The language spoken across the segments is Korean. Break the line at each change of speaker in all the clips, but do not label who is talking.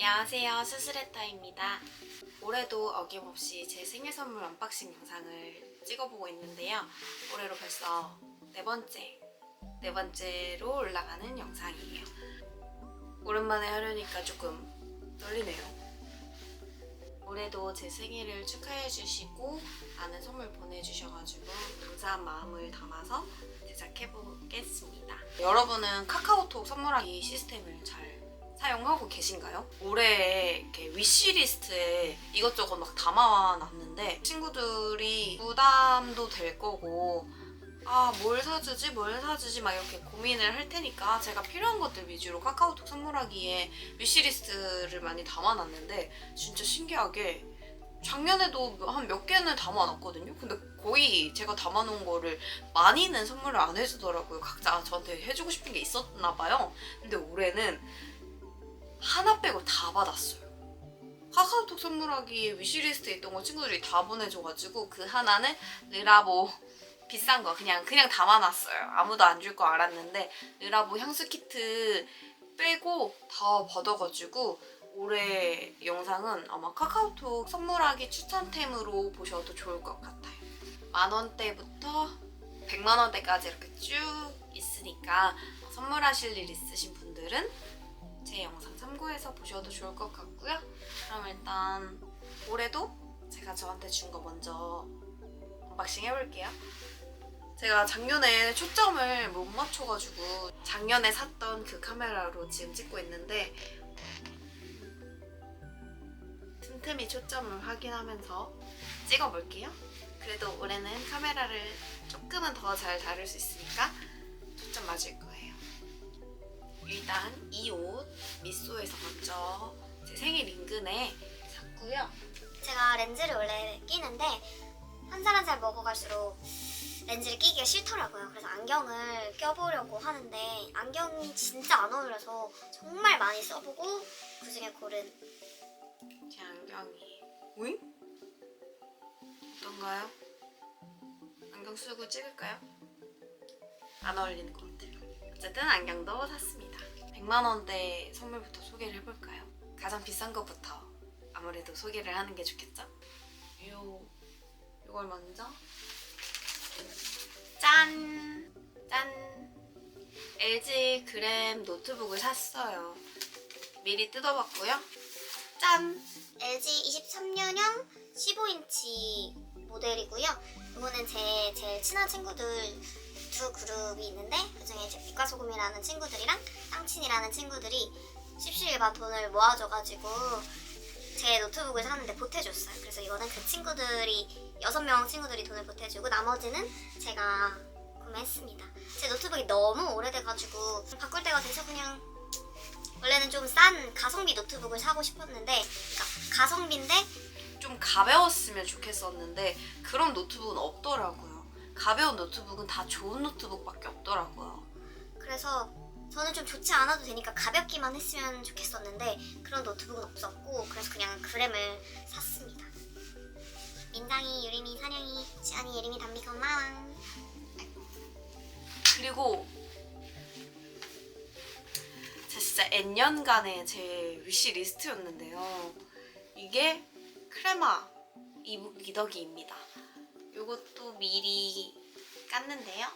안녕하세요. 수스레타입니다. 올해도 어김없이 제 생일 선물 언박싱 영상을 찍어보고 있는데요. 올해로 벌써 네 번째, 네 번째로 올라가는 영상이에요. 오랜만에 하려니까 조금 떨리네요. 올해도 제 생일을 축하해주시고 많은 선물 보내주셔가지고 감사한 마음을 담아서 제작해보겠습니다. 여러분은 카카오톡 선물하기 시스템을 잘 사용하고 계신가요? 올해 이렇게 위시리스트에 이것저것 막 담아놨는데 친구들이 부담도 될 거고 아 뭘 사주지 뭘 사주지 막 이렇게 고민을 할 테니까 제가 필요한 것들 위주로 카카오톡 선물하기에 위시리스트를 많이 담아놨는데 진짜 신기하게 작년에도 한 몇 개는 담아놨거든요. 근데 거의 제가 담아놓은 거를 많이는 선물을 안 해주더라고요. 각자 저한테 해주고 싶은 게 있었나 봐요. 근데 올해는 하나 빼고 다 받았어요. 카카오톡 선물하기 위시리스트에 있던 거 친구들이 다 보내줘가지고 그 하나는 르라보 비싼 거 그냥 그냥 담아놨어요. 아무도 안 줄 거 알았는데 르라보 향수 키트 빼고 다 받아가지고 올해 영상은 아마 카카오톡 선물하기 추천템으로 보셔도 좋을 것 같아요. 만 원대부터 100만 원대까지 이렇게 쭉 있으니까 선물하실 일 있으신 분들은 제 영상 참고해서 보셔도 좋을 것 같고요. 그럼 일단 올해도 제가 저한테 준 거 먼저 언박싱 해볼게요. 제가 작년에 초점을 못 맞춰가지고 작년에 샀던 그 카메라로 지금 찍고 있는데 틈틈이 초점을 확인하면서 찍어볼게요. 그래도 올해는 카메라를 조금은 더 잘 다룰 수 있으니까 초점 맞을 거예요. 일단 이 옷 미소에서 먼저 제 생일 인근에 샀고요.
제가 렌즈를 원래 끼는데 한 살 한 살 먹어갈수록 렌즈를 끼기가 싫더라고요. 그래서 안경을 껴보려고 하는데 안경이 진짜 안 어울려서 정말 많이 써보고 그 중에 고른
제 안경이 오잉? 어떤가요? 안경 쓰고 찍을까요? 안 어울리는 것 같아요. 어쨌든 안경도 샀습니다. 100만 원대 선물부터 소개를 해볼까요? 가장 비싼 것부터 아무래도 소개를 하는 게 좋겠죠? 요 요걸 먼저 짠! 짠! LG 그램 노트북을 샀어요. 미리 뜯어봤고요. 짠!
LG 23년형 15인치 모델이고요. 이거는 제 제일 친한 친구들 두 그룹이 있는데 그중에 제 빛과 소금이라는 친구들이랑 땅친이라는 친구들이 십시일반 돈을 모아줘가지고 제 노트북을 사는데 보태줬어요. 그래서 이거는 그 친구들이 여섯 명 친구들이 돈을 보태주고 나머지는 제가 구매했습니다. 제 노트북이 너무 오래돼가지고 바꿀 때가 돼서 그냥 원래는 좀 싼 가성비 노트북을 사고 싶었는데 그러니까 가성비인데
좀 가벼웠으면 좋겠었는데 그런 노트북은 없더라고요. 가벼운 노트북은 다 좋은 노트북밖에 없더라고요.
그래서 저는 좀 좋지 않아도 되니까 가볍기만 했으면 좋겠었는데 그런 노트북은 없었고 그래서 그냥 그램을 샀습니다. 민장이, 유림이, 산영이, 지안이, 예림이, 담비, 건마왕
그리고 제 진짜 N년간의 제 위시 리스트였는데요. 이게 크레마 이북 미더기입니다. 이것도 미리 깠는데요.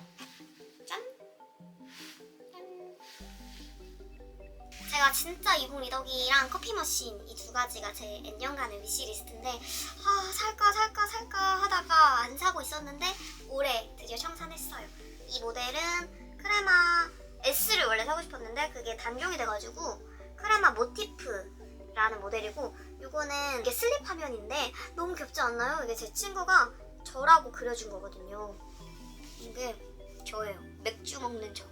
제가 진짜 이북 리더기랑 커피 머신 이 두 가지가 제 N년간의 위시리스트인데 아 살까 살까 살까 하다가 안 사고 있었는데 올해 드디어 청산했어요. 이 모델은 크레마 S를 원래 사고 싶었는데 그게 단종이 돼가지고 크레마 모티프라는 모델이고 이거는 이게 슬립 화면인데 너무 귀엽지 않나요? 이게 제 친구가 저라고 그려준 거거든요. 이게 저예요. 맥주 먹는 저.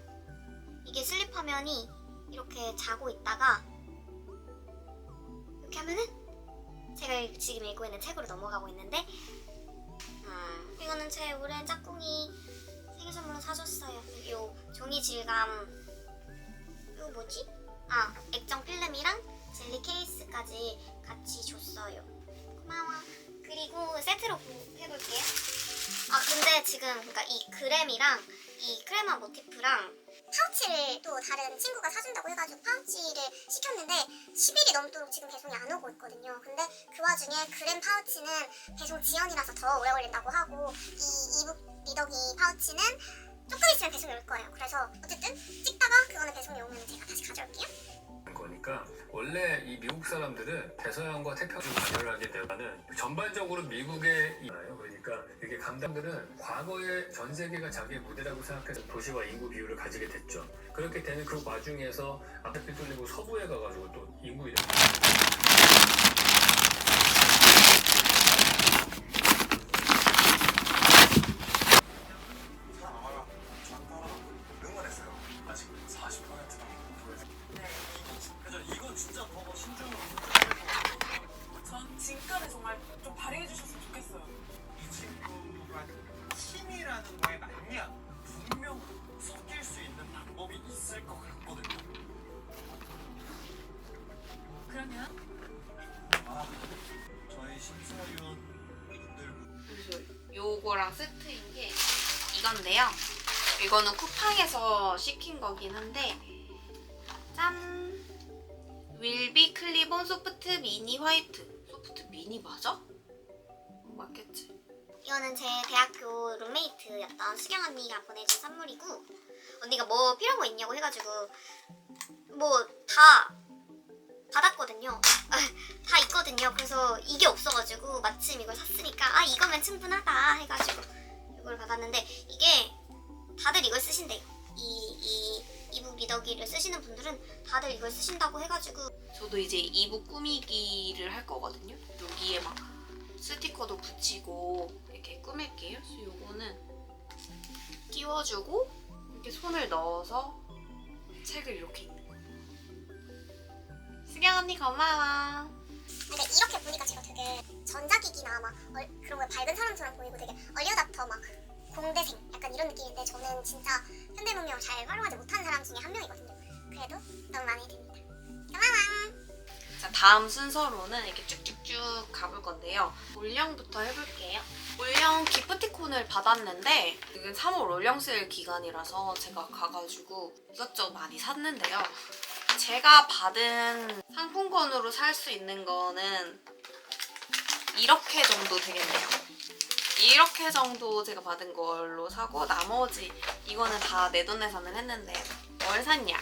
이게 슬립 화면이 이렇게 자고 있다가 이렇게 하면은 제가 지금 읽고 있는 책으로 넘어가고 있는데 음, 이거는 제 올해 짝꿍이 생일 선물로 사줬어요. 요 종이 질감 이거 뭐지? 아 액정 필름이랑 젤리 케이스까지 같이 줬어요. 고마워. 그리고 세트로 구- 해볼게요. 아 근데 지금 그러니까 이 그램이랑 이 크레마 모티프랑
파우치를 또 다른 친구가 사준다고 해가지고 파우치를 시켰는데 10일이 넘도록 지금 배송이 안 오고 있거든요. 근데 그 와중에 그램 파우치는 배송 지연이라서 더 오래 걸린다고 하고 이 이북 리더기 파우치는 조금 있으면 배송이 올 거예요. 그래서 어쨌든 찍다가 그거는 배송이 오면 제가 다시 가져올게요.
거니까 원래 이 미국 사람들은 대서양과 태평양 가열하게 되면은 전반적으로 미국의 있나요? 그러니까 이게 감당들은 과거에 전 세계가 자기의 무대라고 생각해서 도시와 인구 비율을 가지게 됐죠. 그렇게 되는 그 와중에서 앞에 뚫리고 서부에 가가지고 또 인구 이
응원 이거는
쿠팡에서 시킨 거긴 한데 짠! 윌비 클리본 소프트 미니 화이트 소프트 미니 맞아? 맞겠지?
이거는 제 대학교 룸메이트였던 수경 언니가 보내준 선물이고 언니가 뭐 필요한 거 있냐고 해가지고 뭐 다 받았거든요. 다 있거든요. 그래서 이게 없어가지고 마침 이걸 샀으니까 아 이거면 충분하다 해가지고 이걸 받았는데 이게 다들 이걸 쓰신대요. 이, 이 이북 리더기를 쓰시는 분들은 다들 이걸 쓰신다고 해가지고
저도 이제 이북 꾸미기를 할 거거든요. 여기에 막 스티커도 붙이고 이렇게 꾸밀게요. 그래서 요거는 끼워주고 이렇게 손을 넣어서 책을 이렇게 읽는 거예요. 수경 언니 고마워.
근데 이렇게 보니까 제가 되게 전자기기나 막 얼- 그런 거 밝은 사람처럼 보이고 되게 얼리어답터 막 공대생 약간 이런 느낌인데 저는 진짜 현대문명을 잘 활용하지 못하는 사람 중에 한 명이거든요. 그래도 너무 마음에 듭니다. 고마워.
자, 다음 순서로는 이렇게 쭉쭉쭉 가볼 건데요. 올영부터 해볼게요. 올영 기프티콘을 받았는데 지금 3월 올영 세일 기간이라서 제가 가가지고 이것저것 많이 샀는데요. 제가 받은 상품권으로 살 수 있는 거는 이렇게 정도 되겠네요. 이렇게 정도 제가 받은 걸로 사고 나머지 이거는 다 내돈내산을 했는데 뭘 샀냐?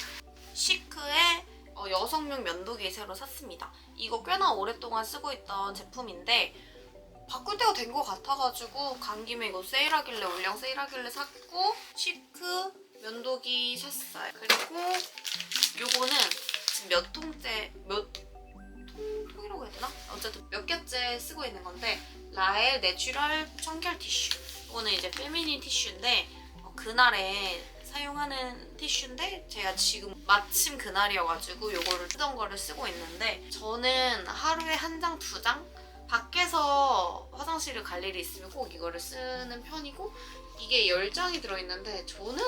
시크의 어, 여성용 면도기 새로 샀습니다. 이거 꽤나 오랫동안 쓰고 있던 제품인데 바꿀 때가 된 것 같아가지고 간 김에 이거 세일하길래 올영 세일하길래 샀고 시크 면도기 샀어요. 그리고 요거는 지금 몇 통째 몇 통, 통이라고 해야 되나? 어쨌든 몇 개째 쓰고 있는 건데 라엘 내추럴 청결 티슈. 이거는 이제 페미닌 티슈인데 어, 그날에 사용하는 티슈인데 제가 지금 마침 그날이어가지고 요거를 쓰던 거를 쓰고 있는데 저는 하루에 한 장, 두 장? 밖에서 화장실을 갈 일이 있으면 꼭 이거를 쓰는 편이고 이게 10장이 들어있는데 저는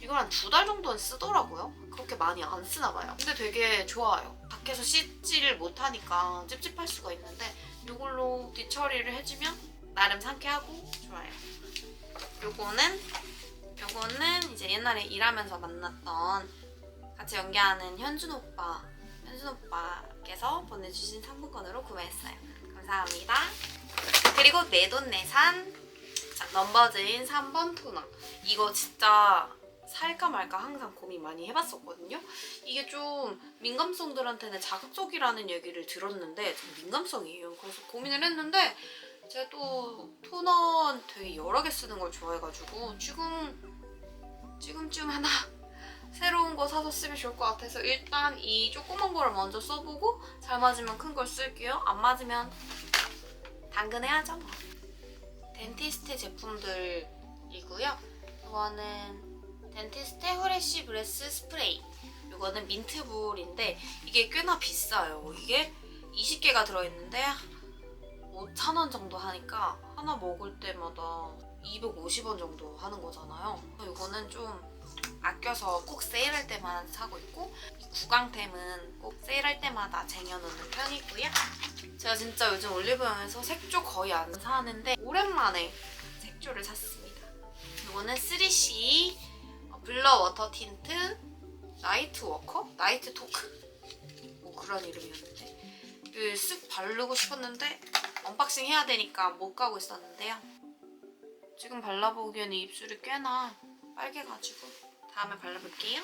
이걸 한 두 달 정도는 쓰더라고요. 그렇게 많이 안 쓰나 봐요. 근데 되게 좋아요. 밖에서 씻지를 못하니까 찝찝할 수가 있는데 이걸로 뒤처리를 해주면 나름 상쾌하고 좋아요. 요거는 요거는 이제 옛날에 일하면서 만났던 같이 연기하는 현준 오빠 현준 오빠께서 보내주신 상품권으로 구매했어요. 감사합니다. 그리고 내돈내산 자, 넘버즈인 3번 토너 이거 진짜 살까 말까 항상 고민 많이 해봤었거든요. 이게 좀 민감성들한테는 자극적이라는 얘기를 들었는데 전 민감성이에요. 그래서 고민을 했는데 제가 또 토너 되게 여러 개 쓰는 걸 좋아해가지고 지금 지금쯤 하나 새로운 거 사서 쓰면 좋을 것 같아서 일단 이 조그만 거를 먼저 써보고 잘 맞으면 큰 걸 쓸게요. 안 맞으면 당근해야죠. 뭐. 덴티스트 제품들이고요. 이거는 덴티스트 후레쉬 브레스 스프레이. 이거는 민트볼인데 이게 꽤나 비싸요. 이게 20개가 들어있는데 5,000원 정도 하니까 하나 먹을 때마다 250원 정도 하는 거잖아요. 이거는 좀 아껴서 꼭 세일할 때만 사고 있고 이 구강템은 꼭 세일할 때마다 쟁여놓는 편이고요. 제가 진짜 요즘 올리브영에서 색조 거의 안 사는데 오랜만에 색조를 샀습니다. 이거는 3C 블러 워터 틴트 나이트 워커? 나이트 토크? 뭐 그런 이름이었는데 쓱 바르고 싶었는데 언박싱 해야 되니까 못 가고 있었는데요. 지금 발라보기에는 입술이 꽤나 빨개가지고 다음에 발라볼게요.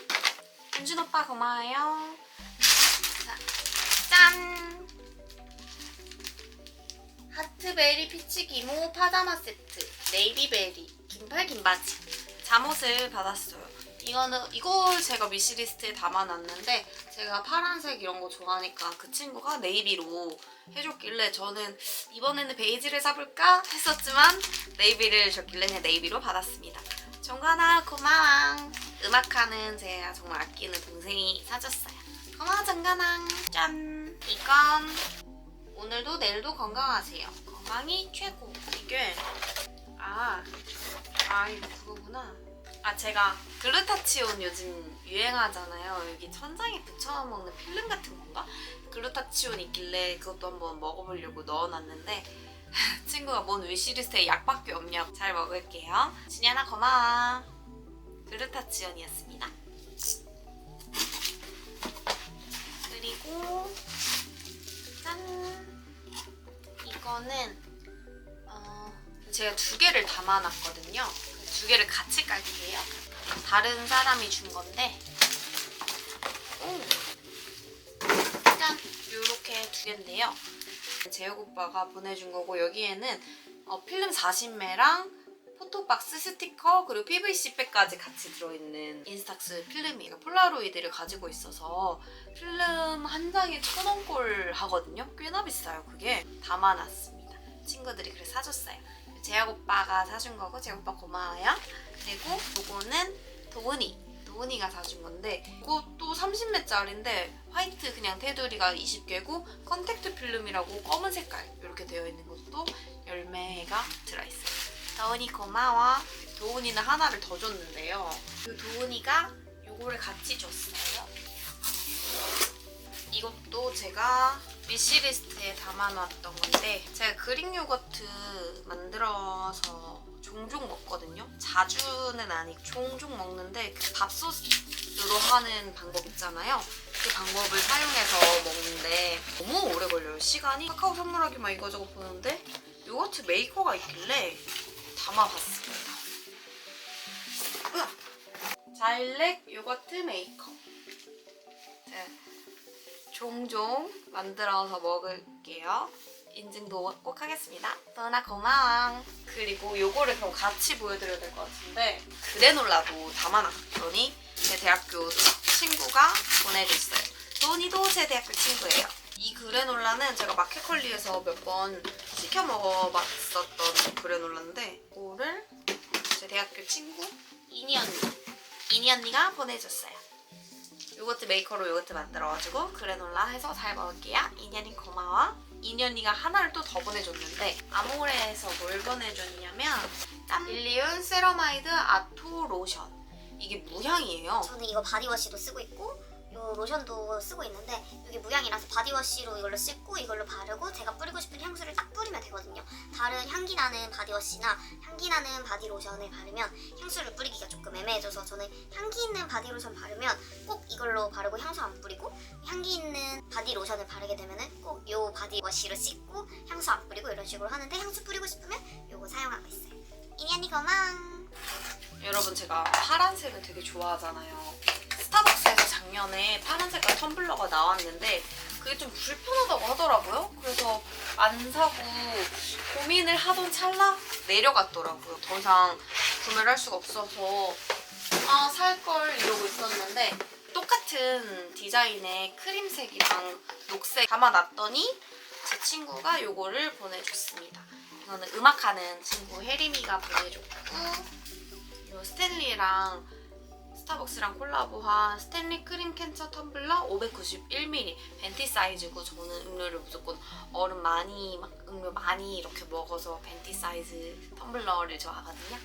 윤준 오빠 고마워요. 자, 짠! 하트베리 피치 기모 파자마 세트 네이비베리 긴팔 긴 바지 잠옷을 받았어요. 이거는 이걸 제가 위시리스트에 담아놨는데 제가 파란색 이런 거 좋아하니까 그 친구가 네이비로 해줬길래 저는 이번에는 베이지를 사볼까 했었지만 네이비를 줬길래 그냥 네이비로 받았습니다. 정관아 고마워. 음악하는 제가 정말 아끼는 동생이 사줬어요. 고마워 정관아. 짠. 이건 오늘도 내일도 건강하세요. 건강이 최고. 이게 아, 아 이거 그거구나. 아 제가 글루타치온 요즘 유행하잖아요. 여기 천장에 붙여 먹는 필름 같은 건가? 글루타치온 있길래 그것도 한번 먹어보려고 넣어놨는데 친구가 뭔 위시리스트에 약밖에 없냐고 잘 먹을게요. 진현아 고마워. 글루타치온이었습니다. 그리고 짠 이거는 어, 제가 두 개를 담아놨거든요. 그두 개를 같이 깔게요. 다른 사람이 준 건데 오. 짠 이렇게 두 개인데요. 재혁 오빠가 보내준 거고 여기에는 어, 필름 40매랑 포토박스 스티커 그리고 PVC백까지 같이 들어있는 인스탁스 필름이에요. 폴라로이드를 가지고 있어서 필름 한 장에 천 원꼴 하거든요. 꽤나 비싸요 그게. 담아놨습니다. 친구들이 그래서 사줬어요. 재혁 오빠가 사준 거고 재혁 오빠 고마워요. 그리고 요거는 도훈이. 도훈이가 사준 건데 이것도 30매짜리인데 화이트 그냥 테두리가 20개고 컨택트 필름이라고 검은 색깔 이렇게 되어 있는 것도 10매가 들어있어요. 도훈이 고마워. 도훈이는 하나를 더 줬는데요. 그 도훈이가 요거를 같이 줬어요. 이것도 제가 위시리스트에 담아놨던 건데 제가 그릭 요거트 만들어서 종종 먹거든요. 자주는 아니고 종종 먹는데 그 밥솥으로 하는 방법 있잖아요. 그 방법을 사용해서 먹는데 너무 오래 걸려요. 시간이 카카오 선물하기만 이거저거 보는데 요거트 메이커가 있길래 담아봤습니다. 으악! 자일렉 요거트 메이커. 네. 종종 만들어서 먹을게요. 인증도 꼭 하겠습니다. 도나 고마워. 그리고 요거를 그럼 같이 보여드려야 될 것 같은데 그래놀라도 담아놨더니 제 대학교 친구가 보내줬어요. 도니도 제 대학교 친구예요. 이 그래놀라는 제가 마켓컬리에서 몇 번 시켜 먹어봤었던 그래놀라인데 이거를 제 대학교 친구 이니 언니 이니 언니가 보내줬어요. 요거트 메이커로 요거트 만들어가지고 그래놀라 해서 잘 먹을게요. 이년이 고마워. 이년이가 하나를 또 더 보내줬는데 아모레에서 뭘 보내줬냐면 짠! 릴리온 세러마이드 아토 로션. 이게 무향이에요.
저는 이거 바디워시도 쓰고 있고 요 로션도 쓰고 있는데 이게 무향이라서 바디워시로 이걸로 씻고 이걸로 바르고 제가 뿌리고 싶은 향수를 딱 뿌리면 되거든요. 다른 향기 나는 바디워시나 향기 나는 바디로션을 바르면 향수를 뿌리기가 조금 애매해져서 저는 향기 있는 바디로션 바르면 꼭 이걸로 바르고 향수 안 뿌리고 향기 있는 바디로션을 바르게 되면은 꼭 요 바디워시로 씻고 향수 안 뿌리고 이런 식으로 하는데 향수 뿌리고 싶으면 요거 사용하고 있어요. 이니 언니 고마워.
여러분 제가 파란색을 되게 좋아하잖아요. 스타벅스에서 작년에 파란 색깔 텀블러가 나왔는데 그게 좀 불편하다고 하더라고요. 그래서 안 사고 고민을 하던 찰나 내려갔더라고요. 더 이상 구매를 할 수가 없어서 아 살 걸 이러고 있었는데 똑같은 디자인의 크림색이랑 녹색 담아놨더니 제 친구가 요거를 보내줬습니다. 이거는 음악하는 친구 혜림이가 보내줬고 요 스탠리랑 스타벅스랑 콜라보한 스탠리 크림 캔처 텀블러 591ml 벤티 사이즈고 저는 음료를 무조건 얼음 많이 막 음료 많이 이렇게 먹어서 벤티 사이즈 텀블러를 좋아하거든요.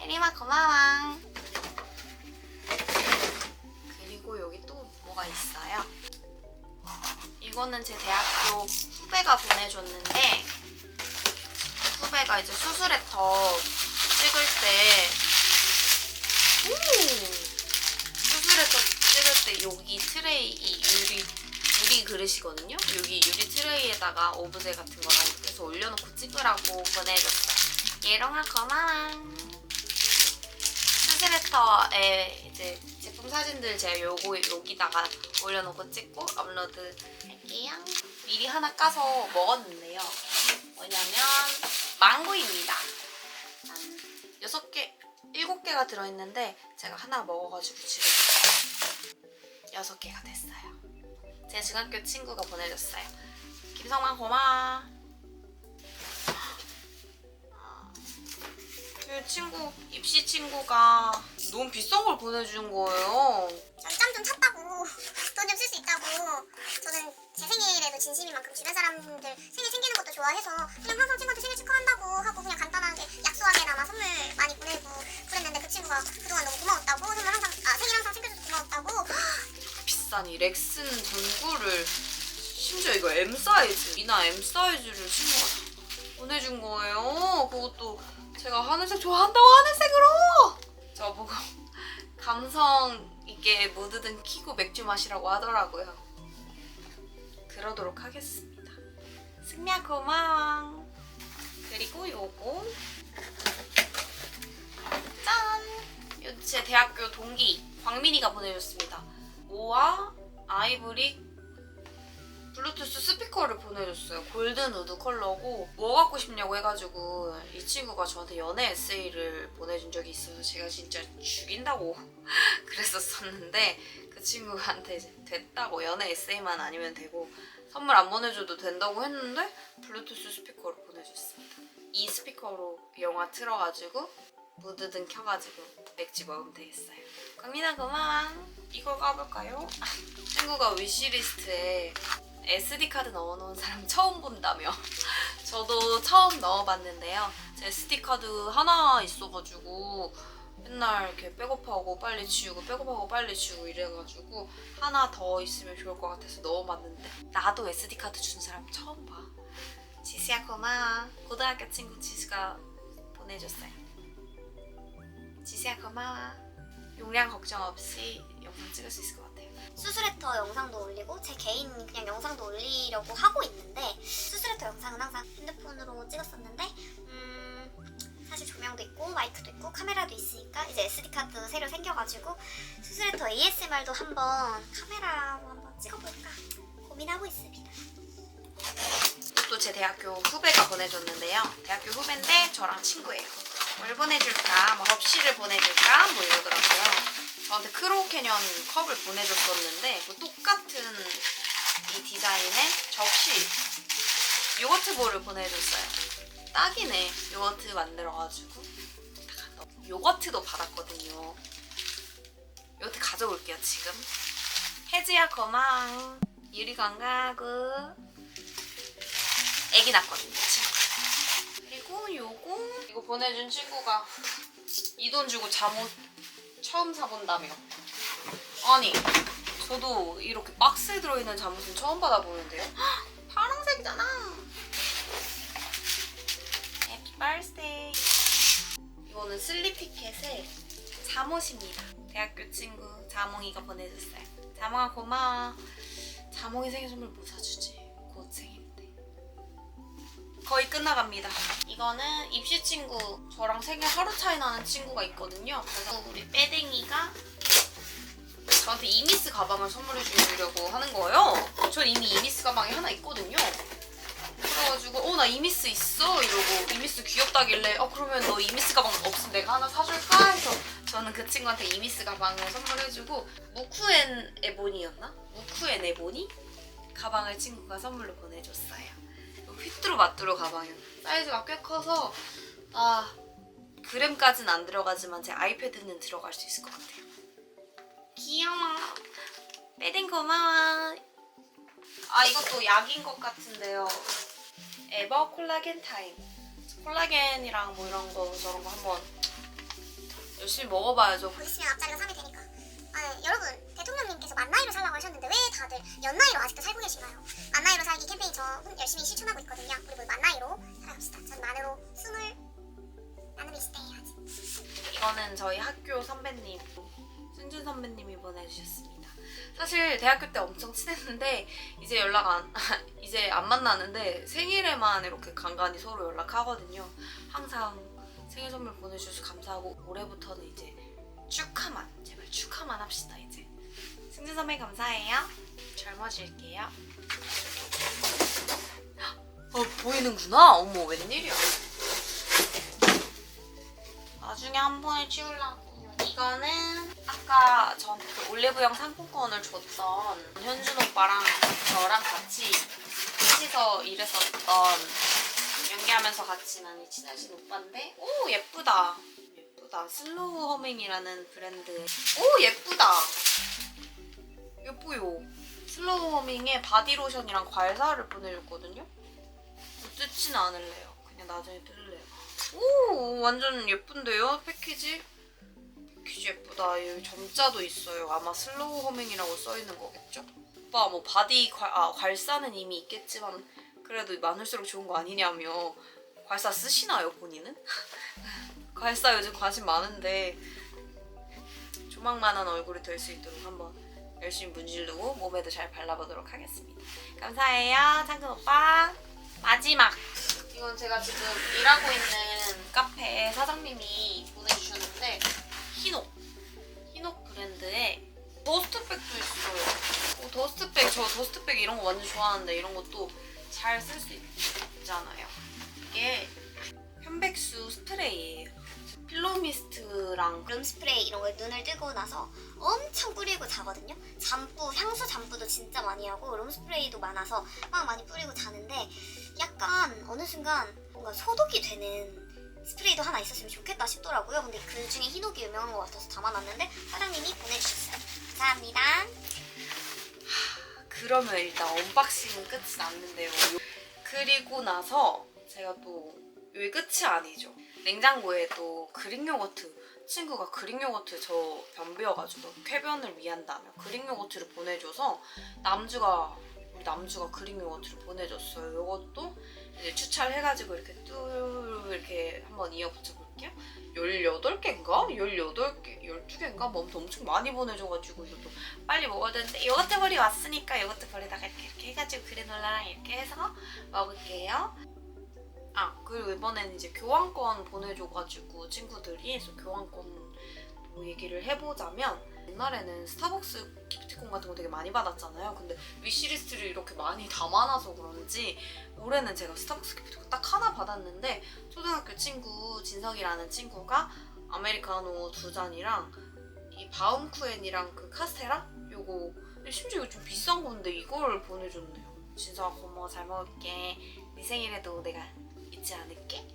혜림아 고마워. 그리고 여기 또 뭐가 있어요? 이거는 제 대학교 후배가 보내줬는데 후배가 이제 수술했터 찍을 때 오! 때 여기 트레이 이 유리 유리 그릇이거든요. 여기 유리 트레이에다가 오브제 같은 거랑 이렇게 해서 올려놓고 찍으라고 보내줬어요. 예롱아 고마워. 스스레터에 이제 제품 사진들 제가 요거 여기다가 올려놓고 찍고 업로드 할게요. 미리 하나 까서 먹었는데요. 뭐냐면 망고입니다. 짠. 여섯 개, 일곱 개가 들어있는데 제가 하나 먹어가지고 지금 여섯 개가 됐어요. 제 중학교 친구가 보내줬어요. 김성만 고마워. 제 친구 입시 친구가 너무 비싼 걸 보내준 거예요.
짬좀 찼다고 돈 좀 쓸 수 있다고 저는 제 생일에도 진심인 만큼 주변 사람들 생일 챙기는 것도 좋아해서 그냥 항상 친구한테 생일 축하한다고 하고 그냥 간단하게 약소하게나마 선물 많이 보내고 그랬는데 그 친구가 그동안 너무 고마웠다고 선물 항상 아 생일 항상 챙겨줘서 고마웠다고
비싼 이 렉슨 전구를 심지어 이거 M 사이즈 이나 M 사이즈를 다 보내준 거예요. 그것도 제가 하늘색 좋아한다고 하늘색으로 저보고 감성 있게 무드등 키고 맥주 마시라고 하더라고요. 그러도록 하겠습니다. 승미야 고마워. 그리고 요거 짠! 이거 제 대학교 동기 광민이가 보내줬습니다. 모아 아이보리 블루투스 스피커를 보내줬어요. 골든 우드 컬러고 뭐 갖고 싶냐고 해가지고 이 친구가 저한테 연애 에세이를 보내준 적이 있어서 제가 진짜 죽인다고 그랬었었는데 그 친구한테 됐다고 연애 에세이만 아니면 되고 선물 안 보내줘도 된다고 했는데 블루투스 스피커를 보내줬습니다. 이 스피커로 영화 틀어가지고 무드등 켜가지고 맥주 먹으면 되겠어요. 광민아 고마워. 이걸 까볼까요? 친구가 위시리스트에 SD 카드 넣어놓은 사람 처음 본다며. 저도 처음 넣어봤는데요. 제 SD 카드 하나 있어가지고 맨날 이렇게 백업하고 빨리 지우고 백업하고 빨리 지우고 이래가지고 하나 더 있으면 좋을 것 같아서 넣어봤는데 나도 SD 카드 준 사람 처음 봐. 지수야 고마워. 고등학교 친구 지수가 보내줬어요. 지수야 고마워. 용량 걱정 없이 영상 찍을 수 있을 것 같아요.
수술레터 영상도 올리고 제 개인 그냥 영상도 올리려고 하고 있는데 수술레터 영상은 항상 핸드폰으로 찍었었는데 음 사실 조명도 있고 마이크도 있고 카메라도 있으니까 이제 SD 카드 새로 생겨가지고 수술레터 ASMR도 한번 카메라로 한번 찍어볼까 고민하고 있습니다.
또 제 대학교 후배가 보내줬는데요. 대학교 후배인데 저랑 친구예요. 뭘 보내줄까? 뭐 접시를 보내줄까? 뭐 이러더라고요. 저한테 크로우 캐년 컵을 보내줬었는데 뭐 똑같은 이 디자인의 접시 요거트 볼을 보내줬어요. 딱이네. 요거트 만들어가지고 요거트도 받았거든요. 요거트 가져올게요 지금. 혜지야 고마워. 유리 건강하고 애기 낳거든요 그리고 요거 이거 보내준 친구가 이 돈 주고 잠옷 처음 사본다며. 아니 저도 이렇게 박스에 들어있는 잠옷은 처음 받아보는데요. 헉, 파란색이잖아. 해피 birthday. 이거는 슬리피켓의 잠옷입니다. 대학교 친구 자몽이가 보내줬어요. 자몽아 고마워. 자몽이 생일 선물 뭐 사주지? 곧 생일인데. 거의 끝나갑니다. 이거는 입시 친구 저랑 생일 하루 차이 나는 친구가 있거든요. 그래서 우리 빼댕이가 저한테 이미스 가방을 선물해 주려고 하는 거예요. 전 이미 이미스 가방이 하나 있거든요. 그래가지고 어 나 이미스 있어 이러고 이미스 귀엽다길래 어 그러면 너 이미스 가방 없으면 내가 하나 사줄까 해서 저는 그 친구한테 이미스 가방을 선물해주고 무쿠엔 에보니였나? 무쿠엔 에보니 가방을 친구가 선물로 보내줬어요. 휘뚜루 마뚜루 가방이요. 사이즈가 꽤 커서 아 그램까지는 안 들어가지만 제 아이패드는 들어갈 수 있을 것 같아요. 귀여워. 빼댕 고마워. 아 이것도 약인 것 같은데요. 에버 콜라겐 타임. 콜라겐이랑 뭐 이런 거 저런 거 한번 열심히 먹어봐야죠.
곧 있으면 앞자리가 3이 되니까. 아, 여러분 대통령님께서 만 나이로 살라고 하셨는데 왜 다들 연 나이로 아직도 살고 계신가요? 만 나이로 살기 캠페인 저 열심히 실천하고 있거든요. 우리 모두 만 나이로 살아갑시다. 전 만으로 스물 만으로 20대 해야지.
이거는 저희 학교 선배님, 승준 선배님이 보내주셨습니다. 사실 대학교 때 엄청 친했는데 이제 연락 안 이제 안 만나는데 생일에만 이렇게 간간히 서로 연락하거든요. 항상 생일 선물 보내주셔서 감사하고 올해부터는 이제 축하만 제발 축하만 합시다 이제. 승진 선배 감사해요. 젊어질게요. 어 보이는구나. 어머 웬일이야. 나중에 한 번에 치우려고. 이거는 아까 저한테 그 올리브영 상품권을 줬던 현준 오빠랑 저랑 같이 셋이서 일했었던 연기하면서 같이 많이 친해진 오빠인데 오 예쁘다 예쁘다 슬로우 허밍이라는 브랜드의 오 예쁘다 예뻐요. 슬로우 허밍에 바디로션이랑 과일사를 보내줬거든요. 뜯진 않을래요. 그냥 나중에 뜯을래요. 오 완전 예쁜데요 패키지? 패키지 예쁘다. 여기 점자도 있어요. 아마 슬로우 허밍이라고 써있는 거겠죠? 오빠 뭐 바디 과, 아, 괄사는 이미 있겠지만 그래도 많을수록 좋은 거 아니냐며. 괄사 쓰시나요 본인은? 괄사 요즘 관심 많은데 조망만한 얼굴이 될 수 있도록 한번 열심히 문지르고 몸에도 잘 발라보도록 하겠습니다. 감사해요 창근 오빠. 마지막. 이건 제가 지금 일하고 있는 카페 사장님이 보내주셨는데 히녹. 히녹 브랜드의 더스트백도 있어요. 어, 더스트백 저 더스트백 이런 거 완전 좋아하는데 이런 것도 잘 쓸 수 있잖아요. 이게 편백수 스프레이예요 필로미스트랑
룸 스프레이 이런 걸 눈을 뜨고 나서 엄청 뿌리고 자거든요. 잠뿌, 향수 잠뿌도 진짜 많이 하고 룸 스프레이도 많아서 막 많이 뿌리고 자는데 약간 어느 순간 뭔가 소독이 되는 스프레이도 하나 있었으면 좋겠다 싶더라고요. 근데 그 중에 히녹이 유명한 것 같아서 담아놨는데 사장님이 보내주셨어요. 감사합니다.
그러면 일단 언박싱은 끝이 났는데요. 그리고 나서 제가 또 여기 끝이 아니죠. 냉장고에 또 그릭 요거트 친구가 그릭 요거트 저 변비여가지고 쾌변을 위한다며 그릭 요거트를 보내줘서 남주가 우리 남주가 그릭 요거트를 보내줬어요. 이것도 이제 추찰 해가지고 이렇게 뚜 이렇게 한번 이어 붙여볼게요. 18개인가? 18개, 12개인가? 뭐 아무튼 엄청 많이 보내줘가지고 이것도 빨리 먹어야 되는데 요거트 벌이 왔으니까 요거트 벌에다가 이렇게, 이렇게 해가지고 그래 놀라랑 이렇게 해서 먹을게요. 아 그리고 이번에는 이제 교환권 보내줘가지고 친구들이 그래서 교환권 또 얘기를 해보자면 옛날에는 스타벅스 기프티콘 같은 거 되게 많이 받았잖아요. 근데 위시리스트를 이렇게 많이 담아놔서 그런지 올해는 제가 스타벅스 기프티콘 딱 하나 받았는데 초등학교 친구 진석이라는 친구가 아메리카노 두 잔이랑 이 바움쿠엔이랑 그 카스테라 요거 심지어 이거 좀 비싼 건데 이걸 보내줬네요. 진석아 고마워 잘 먹을게. 네 생일에도 내가 잊지 않을게.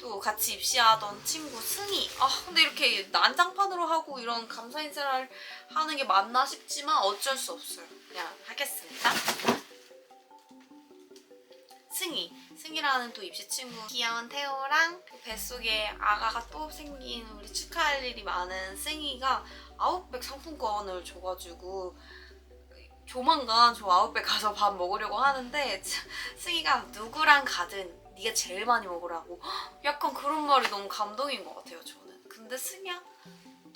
또 같이 입시하던 친구 승희. 아 근데 이렇게 난장판으로 하고 이런 감사 인사를 하는 게 맞나 싶지만 어쩔 수 없어요. 그냥 하겠습니다. 승희. 승희라는 또 입시 친구 귀여운 태호랑 그 뱃속에 아가가 또 생긴 우리 축하할 일이 많은 승희가 아웃백 상품권을 줘가지고 조만간 저 아웃백 가서 밥 먹으려고 하는데 승희가 누구랑 가든 네가 제일 많이 먹으라고. 약간 그런 말이 너무 감동인 것 같아요 저는. 근데 승희야?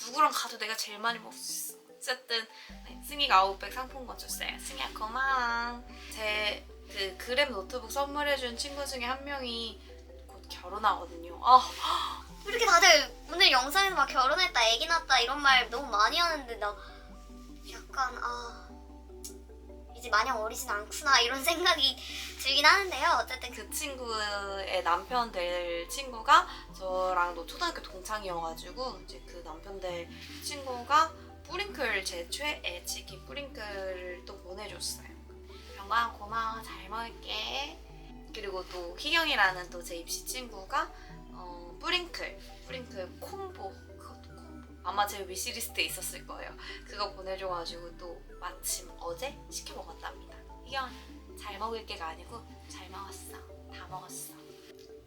누구랑 가도 내가 제일 많이 먹을 수 있어. 어쨌든 네, 승희가 아웃백 상품권 줬어요. 승희야 고마워. 제 그 그램 노트북 선물해준 친구 중에 한 명이 곧 결혼하거든요.
아왜 이렇게 다들 오늘 영상에서 막 결혼했다, 애기 낳았다 이런 말 너무 많이 하는데 나 약간 아 이제 마냥 어리진 않구나 이런 생각이 들긴 하는데요. 어쨌든
그그 친구의 남편 될 친구가 저랑도 초등학교 동창이어가지고 이제 그 남편 될 친구가 뿌링클 제 최애 치킨 뿌링클을 또 보내줬어요. 병광 고마워 잘 먹을게. 그리고 또 희경이라는 또 제 입시 친구가 어, 뿌링클 뿌링클 콤보 그것도 콤보 아마 제 위시리스트에 있었을 거예요. 그거 보내줘가지고 또 마침 어제 시켜 먹었답니다. 희경 잘 먹을 게가 아니고 잘 먹었어. 다 먹었어.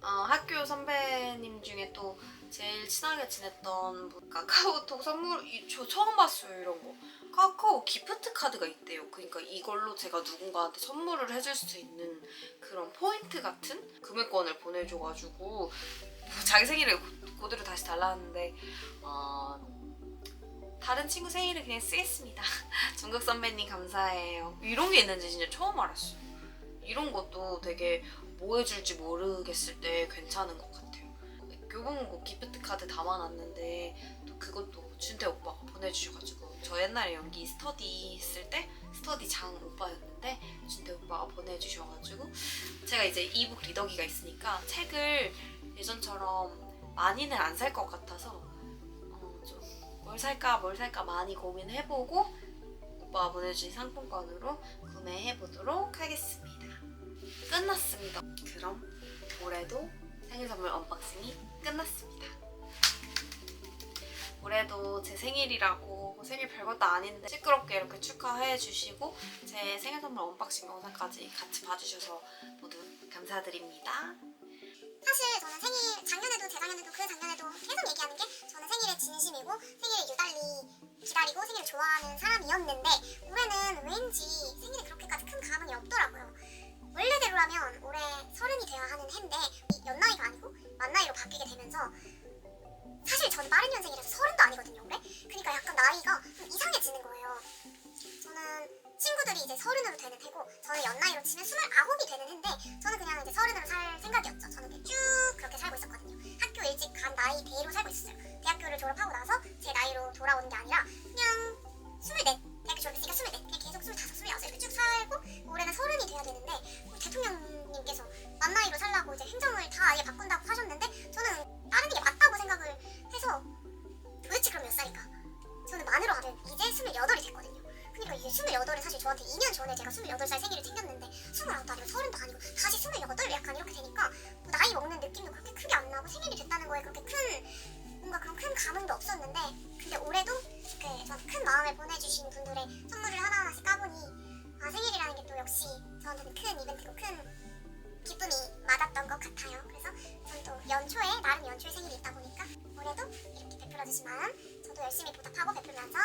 어, 학교 선배님 중에 또 제일 친하게 지냈던 분 카카오톡 선물 이- 저 처음 봤어요 이런 거 카카오 기프트 카드가 있대요 그러니까 이걸로 제가 누군가한테 선물을 해줄 수 있는 그런 포인트 같은 금액권을 보내줘가지고 뭐 자기 생일에 고- 그대로 다시 달라는데 어, 다른 친구 생일을 그냥 쓰겠습니다. 중국 선배님 감사해요. 이런 게 있는지 진짜 처음 알았어요. 이런 것도 되게 뭐 해줄지 모르겠을 때 괜찮은 것 같아요. 교보문고 기프트 카드 담아놨는데 또 그것도 준태 오빠가 보내주셔가지고 저 옛날에 연기 스터디 했을 때 스터디 장 오빠였는데 준태 오빠가 보내주셔가지고 제가 이제 이북 리더기가 있으니까 책을 예전처럼 많이는 안 살 것 같아서 뭘 살까 뭘 살까 많이 고민해보고 오빠가 보내주신 상품권으로 구매해보도록 하겠습니다. 끝났습니다. 그럼 올해도 생일 선물 언박싱이 끝났습니다. 올해도 제 생일이라고 생일 별것도 아닌데 시끄럽게 이렇게 축하해 주시고 제 생일 선물 언박싱 영상까지 같이 봐주셔서 모두 감사드립니다.
사실 저는 생일 작년 2년 전에 제가 스물여덟 살 생일을 챙겼는데 스물아홉도 아니고 서른도 아니고 다시 스물여덟 약간 이렇게 되니까 뭐 나이 먹는 느낌도 그렇게 크게 안 나고 생일이 됐다는 거에 그렇게 큰 뭔가 그런 큰 감흥도 없었는데 근데 올해도 이렇게 저한테 큰 마음을 보내주신 분들의 선물을 하나하나씩 까보니 아 생일이라는 게 또 역시 저한테는 큰 이벤트고 큰 기쁨이 맞았던 것 같아요. 그래서 전 또 연초에 나름 연초에 생일이 있다 보니까 올해도 이렇게 베풀어주시면 저도 열심히 보답하고 베풀면서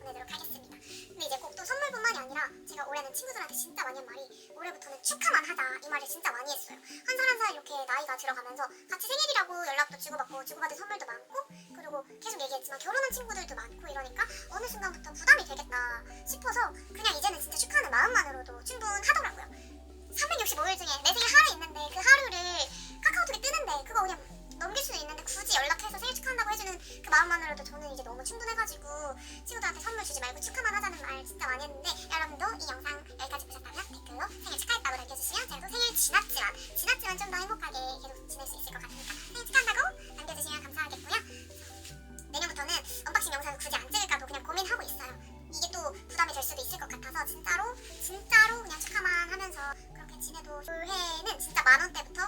보내도록 하겠습니다. 근데 이제 꼭또 선물뿐만이 아니라 제가 올해는 친구들한테 진짜 많이 한 말이 올해부터는 축하만 하자 이 말을 진짜 많이 했어요. 한 살 한 살 이렇게 나이가 들어가면서 같이 생일이라고 연락도 주고받고 주고받은 선물도 많고 그리고 계속 얘기했지만 결혼한 친구들도 많고 이러니까 어느 순간부터 부담이 되겠다 싶어서 그냥 이제는 진짜 축하하는 마음만으로도 충분하더라고요. 365일 중에 내 생일 하루 있는데 그 하루를 카카오톡에 뜨는데 그거 그냥 넘길 수도 있는데 굳이 연락해서 생일 축하한다고 해주는 그 마음만으로도 저는 이제 너무 충분해가지고 친구들한테 선물 주지 말고 축하만 하자는 말 진짜 많이 했는데 여러분도 이 영상 여기까지 보셨다면 댓글로 생일 축하했다고 남겨주시면 제가 또 생일 지났지만 지났지만 좀 더 행복하게 계속 지낼 수 있을 것 같으니까 생일 축하한다고 남겨주시면 감사하겠고요. 내년부터는 언박싱 영상을 굳이 안 찍을까도 그냥 고민하고 있어요. 이게 또 부담이 될 수도 있을 것 같아서 진짜로 진짜로 그냥 축하만 하면서 그렇게 지내도 올해는 진짜 만 원대부터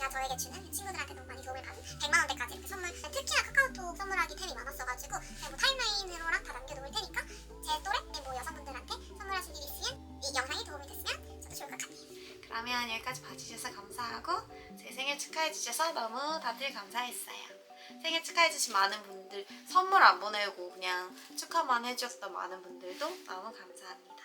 제가 저에게 주는 친구들한테 너무 많이 도움을 받은 100만 원대까지 이렇게 선물 특히나 카카오톡 선물하기 템이 많았어가지고 제가 뭐 타임라인으로랑 다 남겨놓을 테니까 제 또래 뭐 여성분들한테 선물하실 일이 있으면 이 영상이 도움이 됐으면 저도 좋을 것 같아요
그러면 여기까지 봐주셔서 감사하고 제 생일 축하해주셔서 너무 다들 감사했어요. 생일 축하해주신 많은 분들 선물 안 보내고 그냥 축하만 해주셨던 많은 분들도 너무 감사합니다.